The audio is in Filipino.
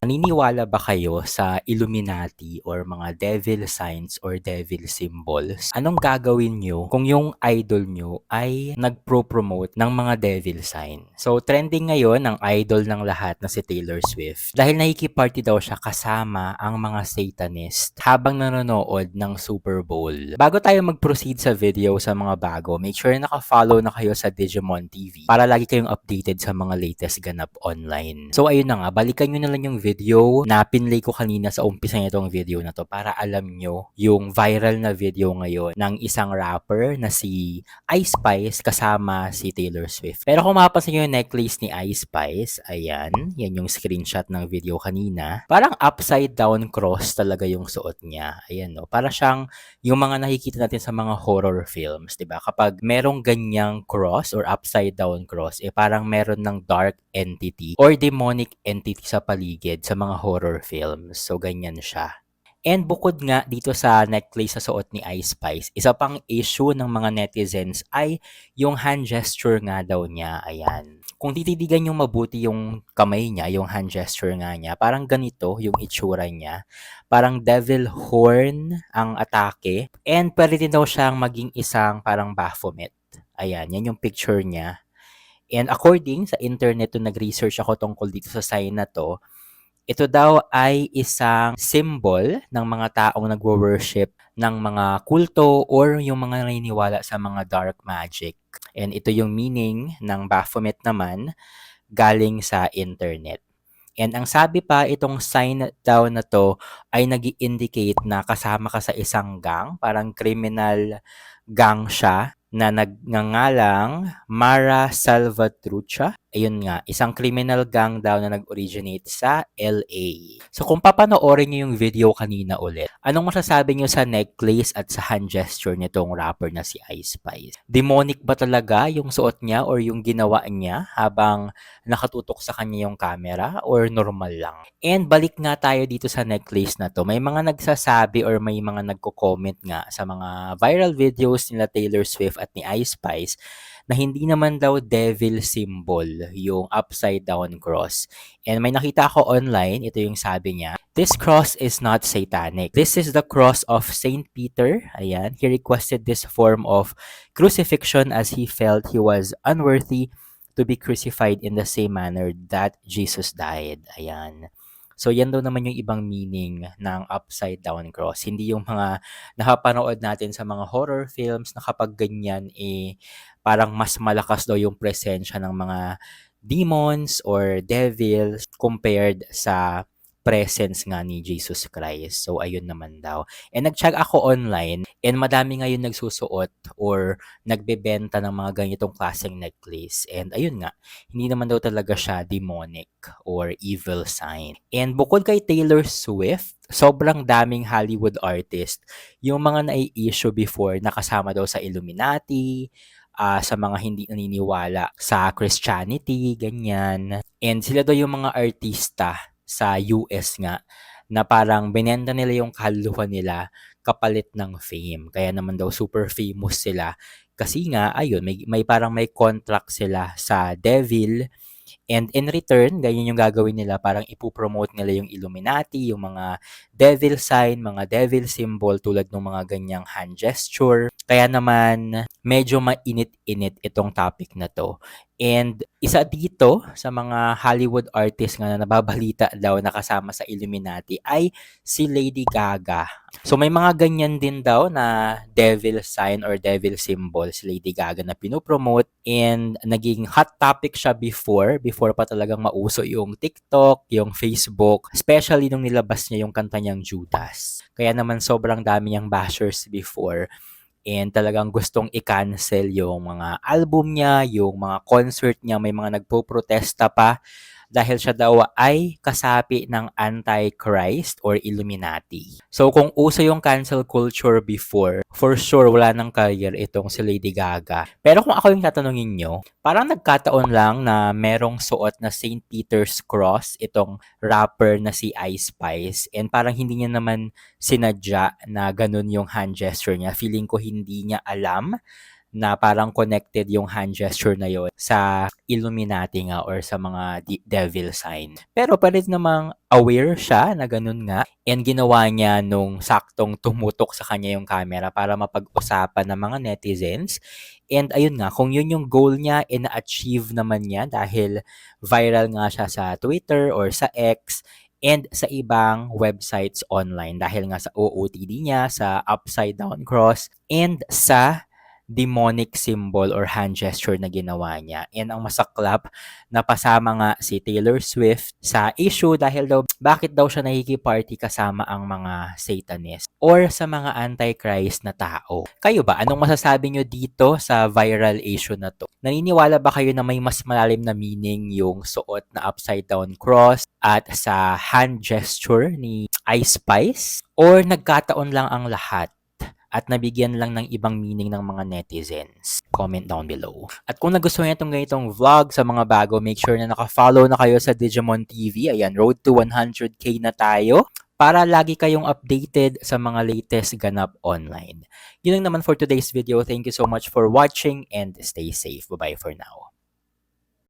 Naniniwala ba kayo sa Illuminati or mga devil signs or devil symbols? Anong gagawin nyo kung yung idol nyo ay nagpro-promote ng mga devil sign? So, trending ngayon ang idol ng lahat na si Taylor Swift. Dahil nakikiparty daw siya kasama ang mga satanist habang nanonood ng Super Bowl. Bago tayo mag-proceed sa video sa mga bago, make sure na naka-follow na kayo sa Digimon TV para lagi kayong updated sa mga latest ganap online. So, ayun na nga, balikan nyo na lang yung video na pinlay ko kanina sa umpisa nitong video na to para alam nyo yung viral na video ngayon ng isang rapper na si Ice Spice kasama si Taylor Swift. Pero kung mapapansin nyo yung necklace ni Ice Spice, ayan, yan yung screenshot ng video kanina. Parang upside down cross talaga yung suot niya. Ayan no, para siyang yung mga nakikita natin sa mga horror films, 'di ba? Kapag merong ganyang cross or upside down cross, eh parang meron ng dark entity or demonic entity sa paligid sa mga horror films. So, ganyan siya. And bukod nga dito sa necklace sa suot ni Ice Spice, isa pang issue ng mga netizens ay yung hand gesture nga daw niya. Ayan. Kung tititigan yung mabuti yung kamay niya, yung hand gesture nga niya, parang ganito yung itsura niya. Parang devil horn ang atake. And pwede din daw siyang maging isang parang Baphomet. Ayan, yan yung picture niya. And according sa internet, to nag-research ako tungkol dito sa sign na to, ito daw ay isang symbol ng mga taong nagwo-worship ng mga kulto or yung mga naniniwala sa mga dark magic. And ito yung meaning ng Baphomet naman galing sa internet. And ang sabi pa, itong sign daw na to ay nag indicate na kasama ka sa isang gang, parang criminal gang siya na nagngangalang Mara Salvatrucha. Ayun nga, isang criminal gang daw na nag-originate sa LA. So kung papanoorin niyo yung video kanina ulit, anong masasabi niyo sa necklace at sa hand gesture nitong rapper na si Ice Spice? Demonic ba talaga yung suot niya or yung ginawa niya habang nakatutok sa kanya yung camera or normal lang? And balik nga tayo dito sa necklace na to. May mga nagsasabi or may mga nagko-comment nga sa mga viral videos nila Taylor Swift at ni Ice Spice na hindi naman daw devil symbol yung upside down cross. And may nakita ako online, ito yung sabi niya, This cross is not satanic. This is the cross of Saint Peter. Ayan, he requested this form of crucifixion as he felt he was unworthy to be crucified in the same manner that Jesus died. Ayan. So, yan daw naman yung ibang meaning ng upside down cross. Hindi yung mga nakapanood natin sa mga horror films na kapag ganyan, eh, parang mas malakas daw yung presensya ng mga demons or devils compared sa presence nga ni Jesus Christ. So, ayun naman daw. And nag-check ako online and madami ngayon nagsusuot or nagbebenta ng mga ganitong klaseng necklace. And ayun nga, hindi naman daw talaga siya demonic or evil sign. And bukod kay Taylor Swift, sobrang daming Hollywood artist yung mga nai-issue before nakasama daw sa Illuminati, uh, sa mga hindi naniniwala sa Christianity, ganyan. And sila daw yung mga artista sa US nga na parang binenta nila yung kaluluwa nila kapalit ng fame. Kaya naman daw super famous sila kasi nga ayun may may parang may contract sila sa devil And in return, ganyan yung gagawin nila, parang ipopromote nila yung Illuminati, yung mga devil sign, mga devil symbol tulad ng mga ganyang hand gesture. Kaya naman, medyo mainit-init itong topic na to. And isa dito sa mga Hollywood artist nga na nababalita daw na kasama sa Illuminati ay si Lady Gaga. So may mga ganyan din daw na devil sign or devil symbol si Lady Gaga na pinopromote and naging hot topic siya before, before pa talagang mauso yung TikTok, yung Facebook, especially nung nilabas niya yung kanta niyang Judas. Kaya naman sobrang dami niyang bashers before and talagang gustong i-cancel yung mga album niya, yung mga concert niya, may mga nagpo-protesta pa dahil siya daw ay kasapi ng Antichrist or Illuminati. So kung uso yung cancel culture before, for sure wala nang career itong si Lady Gaga. Pero kung ako yung tatanungin nyo, parang nagkataon lang na merong suot na St. Peter's Cross itong rapper na si Ice Spice and parang hindi niya naman sinadya na ganun yung hand gesture niya. Feeling ko hindi niya alam na parang connected yung hand gesture na yon sa Illuminati nga or sa mga devil sign. Pero pwede namang aware siya na ganun nga and ginawa niya nung saktong tumutok sa kanya yung camera para mapag-usapan ng mga netizens. And ayun nga, kung yun yung goal niya, ina-achieve naman niya dahil viral nga siya sa Twitter or sa X and sa ibang websites online dahil nga sa OOTD niya, sa upside down cross, and sa demonic symbol or hand gesture na ginawa niya. And ang masaklap, napasama nga si Taylor Swift sa issue dahil daw bakit daw siya nakikiparty kasama ang mga satanist or sa mga antichrist na tao. Kayo ba, anong masasabi nyo dito sa viral issue na to? Naniniwala ba kayo na may mas malalim na meaning yung suot na upside down cross at sa hand gesture ni Ice Spice? Or nagkataon lang ang lahat? At nabigyan lang ng ibang meaning ng mga netizens. Comment down below. At kung nagustuhan niyo itong ganitong vlog sa mga bago, make sure na naka-follow na kayo sa Digimon TV. Ayan, road to 100k na tayo para lagi kayong updated sa mga latest ganap online. Yun lang naman for today's video. Thank you so much for watching and stay safe. Bye-bye for now.